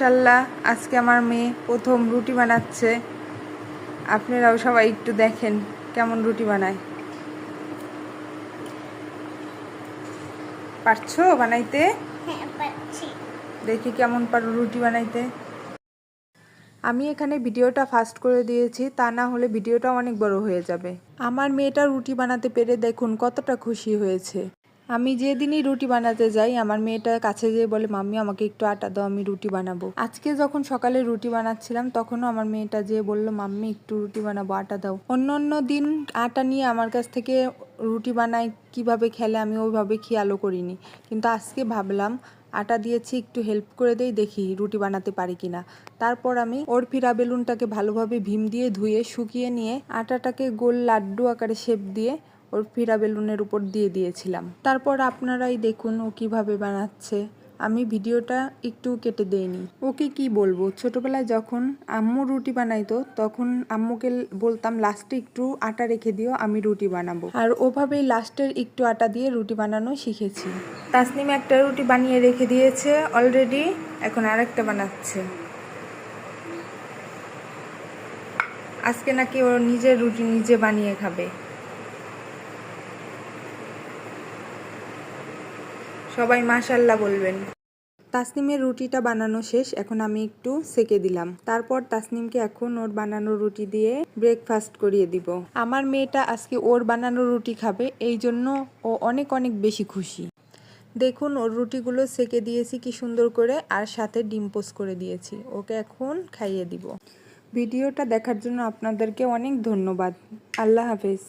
মাশাল্লাহ আজকে আমার মেয়ে প্রথম রুটি বানাচ্ছে। আপনারাও সবাই একটু দেখেন কেমন রুটি বানায়। পারছ বানাইতে? হ্যাঁ দেখি কেমন পারো রুটি বানাইতে। আমি এখানে ভিডিওটা ফাস্ট করে দিয়েছি তা না হলে ভিডিওটা অনেক বড় হয়ে যাবে। আমার মেয়েটা রুটি বানাতে পেরে দেখুন কতটা খুশি হয়েছে। আমি যেদিনই রুটি বানাতে যাই, আমার মেয়েটা কাছে যেয়ে বলে, মাম্মি, আমাকে একটু আটা দাও, আমি রুটি বানাবো। আজকে যখন সকালে রুটি বানাচ্ছিলাম, তখনও আমার মেয়েটা যেয়ে বলল, মাম্মি, একটু রুটি বানাবো, আটা দাও। অন্য অন্য দিন আটা নিয়ে আমার কাছ থেকে রুটি বানাই, কীভাবে খেলে আমি ওইভাবে খেয়ালও করিনি। কিন্তু আজকে ভাবলাম, আটা দিয়েছি, একটু হেল্প করে দেই, দেখি রুটি বানাতে পারি কিনা। তারপর আমি ওর ফিরা বেলুনটাকে ভালোভাবে ভীম দিয়ে ধুয়ে, শুকিয়ে নিয়ে আটাটাকে গোল লাড্ডু আকারে শেপ দিয়ে ওর ফিরা বেলুনের উপর দিয়ে দিয়েছিলাম। তারপর আপনারাই দেখুন ও কীভাবে বানাচ্ছে। আমি ভিডিওটা একটু কেটে দেইনি। ওকে কি বলব? ছোটবেলায় যখন আম্মু রুটি বানাইতো, তখন আম্মুকে বলতাম, লাস্টে একটু আটা রেখে দিও, আমি রুটি বানাবো। আর ওভাবেই লাস্টের একটু আটা দিয়ে রুটি বানানো শিখেছি। তাসনিম একটা রুটি বানিয়ে রেখে দিয়েছে, অলরেডি এখন আরেকটা বানাচ্ছে। আজকে নাকি ও নিজের রুটি নিজে বানিয়ে খাবে। সবাই মাশাল্লাহ বলবেন। তাসনিমের রুটিটা বানানো শেষ এখন আমি একটু সেকে দিলাম। তারপর তাসনিমকে এখন ওর বানানো রুটি দিয়ে ব্রেকফাস্ট করিয়ে দিব। আমার মেয়েটা আজকে ওর বানানো রুটি খাবে এই জন্য ও অনেক অনেক বেশি খুশি। দেখুন ওর রুটিগুলো সেকে দিয়েছি কি সুন্দর করে আর সাথে ডিম পোস্ট করে দিয়েছি। ওকে এখন খাইয়ে দিব। ভিডিওটা দেখার জন্য আপনাদেরকে অনেক ধন্যবাদ। আল্লাহ হাফেজ।